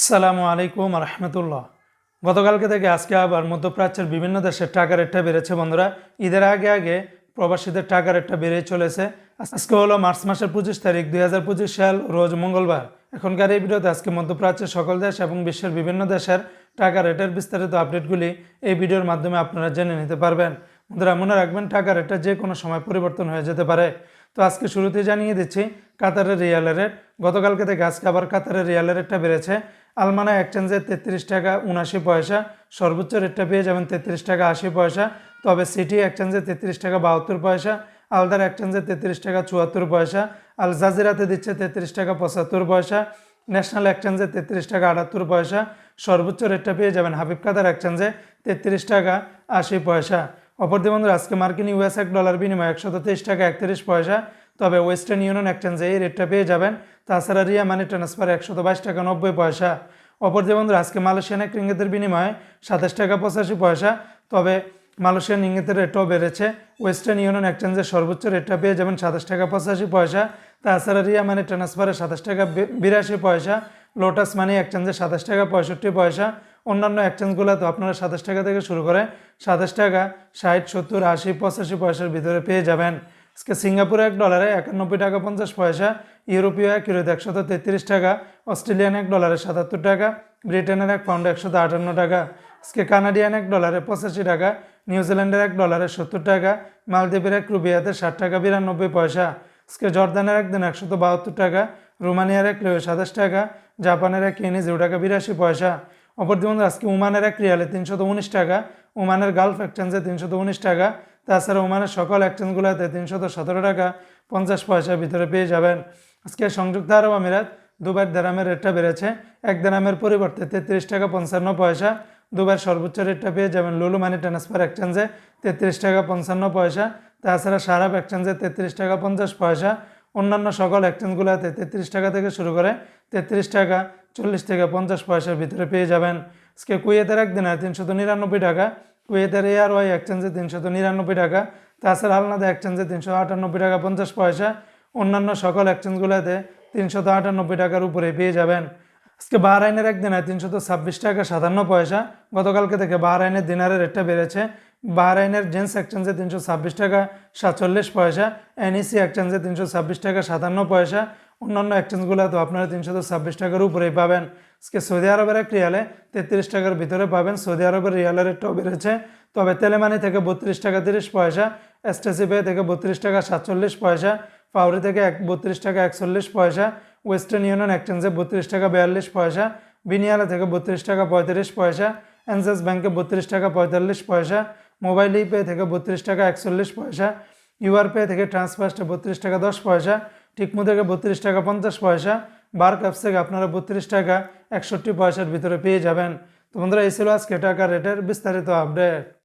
আসসালামু আলাইকুম রহমতুল্লাহ। গতকালকে থেকে আজকে আবার মধ্যপ্রাচ্যের বিভিন্ন দেশের টাকা রেটটা বেড়েছে বন্ধুরা। ঈদের আগে আগে প্রবাসীদের টাকা রেটটা বেড়ে চলেছে। আজকে হলো মার্চ মাসের পঁচিশ তারিখ, দুই হাজার পঁচিশ সাল, রোজ মঙ্গলবার। এখনকার এই ভিডিওতে আজকে মধ্যপ্রাচ্যের সকল দেশ এবং বিশ্বের বিভিন্ন দেশের টাকা রেটের বিস্তারিত আপডেটগুলি এই ভিডিওর মাধ্যমে আপনারা জেনে নিতে পারবেন। বন্ধুরা, মনে রাখবেন টাকা রেটটা যে কোনো সময় পরিবর্তন হয়ে যেতে পারে। তো আজকে শুরুতে জানিয়ে দিচ্ছি, কাতারের রিয়ালের রেট। গতকালকে থেকে আজকে আবার কাতারের রিয়ালের রেটটা বেড়েছে। আলমানা এক্সচেঞ্জে তেত্রিশ টাকা উনাশি পয়সা। সর্বোচ্চ রেটটা পেয়ে যাবেন তেত্রিশ টাকা আশি পয়সা। তবে সিটি এক্সচেঞ্জে তেত্রিশ টাকা বাহাত্তর পয়সা। আলদার এক্সচেঞ্জে তেত্রিশ টাকা চুয়াত্তর পয়সা। আল জাজিরাতে দিচ্ছে তেত্রিশ টাকা পঁচাত্তর পয়সা। ন্যাশনাল এক্সচেঞ্জে তেত্রিশ টাকা আটাত্তর পয়সা। সর্বোচ্চ রেটটা পেয়ে যাবেন হাবিব কাতার এক্সচেঞ্জে তেত্রিশ টাকা আশি পয়সা। অপরদি বন্ধুরা, আজকে মার্কিন ইউএস এক ডলার বিনিময় একশত তেইশ টাকা একত্রিশ পয়সা। তবে ওয়েস্টার্ন ইউনিয়ন এক্সচেঞ্জে এই রেটটা পেয়ে যাবেন তাছাড়া রিয়া মানি ট্রান্সফার একশত বাইশ টাকা নব্বই পয়সা। অপরদি বন্ধুরা, আজকে মালয়েশিয়ান এক রিঙ্গিতের বিনিময়ে সাতাশ টাকা পঁচাশি পয়সা। তবে মালয়েশিয়ান ইঙ্গিতের রেটও বেড়েছে। ওয়েস্টার্ন ইউনিয়ন এক্সচেঞ্জের সর্বোচ্চ রেটটা পেয়ে যাবেন সাতাশ টাকা পঁচাশি পয়সা। তাছাড়া রিয়া মানি ট্রান্সফারে সাতাশ টাকা বিরাশি পয়সা। লোটাস মানি এক্সচেঞ্জে সাতাশ টাকা পঁয়ষট্টি পয়সা। অন্যান্য এক্সচেঞ্জগুলোতে আপনারা সাতাশ টাকা থেকে শুরু করে সাতাশ টাকা, ষাট, সত্তর, আশি, পঁচাশি পয়সার ভিতরে পেয়ে যাবেন। আজকে সিঙ্গাপুরে এক ডলারে একানব্বই টাকা পঞ্চাশ পয়সা, ইউরোপীয় এক ইউরোতে একশত তেত্রিশ টাকা, অস্ট্রেলিয়ান এক ডলারে সাতাত্তর টাকা, ব্রিটেনের এক পাউন্ডে একশত আটান্ন টাকা, আজকে কানাডিয়ান এক ডলারে পঁচাশি টাকা, নিউজিল্যান্ডের এক ডলারে সত্তর টাকা, মালদ্বীপের এক রুবিয়াতে ষাট টাকা বিরানব্বই পয়সা, আজকে জর্দানের একদিন একশত বাহাত্তর টাকা, রোমানিয়ার এক রিও সাতাশ টাকা, জাপানের এক ইয়েনি জিরো টাকা বিরাশি পয়সা অপরদি বন্ধু, আজকে ওমানের এক রিয়ালে তিনশত উনিশ টাকা, ওমানের গালফ এক্সচেঞ্জে তিনশত উনিশ টাকা তাছাড়া ওমানের সকল এক্সচেঞ্জগুলোতে তিনশত সতেরো টাকা পঞ্চাশ পয়সার ভিতরে পেয়ে যাবেন। আজকে সংযুক্ত আরব আমিরাত দুবার দেরামের রেটটা বেড়েছে। এক দেরামের পরিবর্তে তেত্রিশ টাকা পঞ্চান্ন পয়সা। দুবার সর্বোচ্চ রেটটা পেয়ে যাবেন লুলু মানি ট্রান্সফার এক্সচেঞ্জে তেত্রিশ টাকা পঞ্চান্ন পয়সা। তাছাড়া সারাপ এক্সচেঞ্জে তেত্রিশ টাকা পঞ্চাশ পয়সা। অন্যান্য সকল এক্সচেঞ্জগুলোতে তেত্রিশ টাকা থেকে শুরু করে তেত্রিশ টাকা চল্লিশ থেকে পঞ্চাশ পয়সার ভিতরে পেয়ে যাবেন। আজকে কুয়েতের একদিন আর তিনশত নিরানব্বই টাকা কুয়েতের এয়ার ওয়াই এক্সচেঞ্জে তিনশত নিরানব্বই টাকা। তাছাড়া আলনাদা এক্সচেঞ্জে তিনশো আটানব্বই টাকা পঞ্চাশ পয়সা। অন্যান্য সকল এক্সচেঞ্জগুলোতে তিনশত আটানব্বই টাকার উপরে পেয়ে যাবেন। আজকে বাহরাইনের একদিন আর তিনশত ছাব্বিশ টাকা সাতান্ন পয়সা। গতকালকে থেকে বাহরাইনের দিনারের রেটটা বেড়েছে। বাহরাইনের জেন্টস এক্সচেঞ্জে তিনশো ছাব্বিশ টাকা সাতচল্লিশ পয়সা। এনইসি এক্সচেঞ্জে তিনশো ছাব্বিশ টাকা সাতান্ন পয়সা। অন্যান্য এক্সচেঞ্জগুলো তো আপনারা তিনশত ছাব্বিশ টাকার উপরেই পাবেন। আজকে সৌদি আরবের এক রিয়ালে তেত্রিশ টাকার ভিতরে পাবেন। সৌদি আরবের রিয়ালের রেটটাও বেড়েছে তবে তেলেমানি থেকে বত্রিশ টাকা তিরিশ পয়সা, এসটিসি পে থেকে বত্রিশ টাকা সাতচল্লিশ পয়সা, পাউরি থেকে এক বত্রিশ টাকা একচল্লিশ পয়সা, ওয়েস্টার্ন ইউনিয়ন এক্সচেঞ্জে বত্রিশ টাকা বিয়াল্লিশ পয়সা, বিনিয়ালা থেকে বত্রিশ টাকা পঁয়ত্রিশ পয়সা অ্যান্সাস ব্যাংকে বত্রিশ টাকা পঁয়তাল্লিশ পয়সা, মোবাইল পে থেকে বত্রিশ টাকা একচল্লিশ পয়সা ইউআর পে থেকে ট্রান্সফার্স্টে বত্রিশ টাকা দশ পয়সা, টিকমু থেকে বত্রিশ টাকা পঞ্চাশ পয়সা বার কাপ থেকে আপনারা বত্রিশ টাকা একষট্টি পয়সার ভিতরে পেয়ে যাবেন। তো বন্ধুরা, এই ছিল আজকে টাকা রেটের বিস্তারিত আপডেট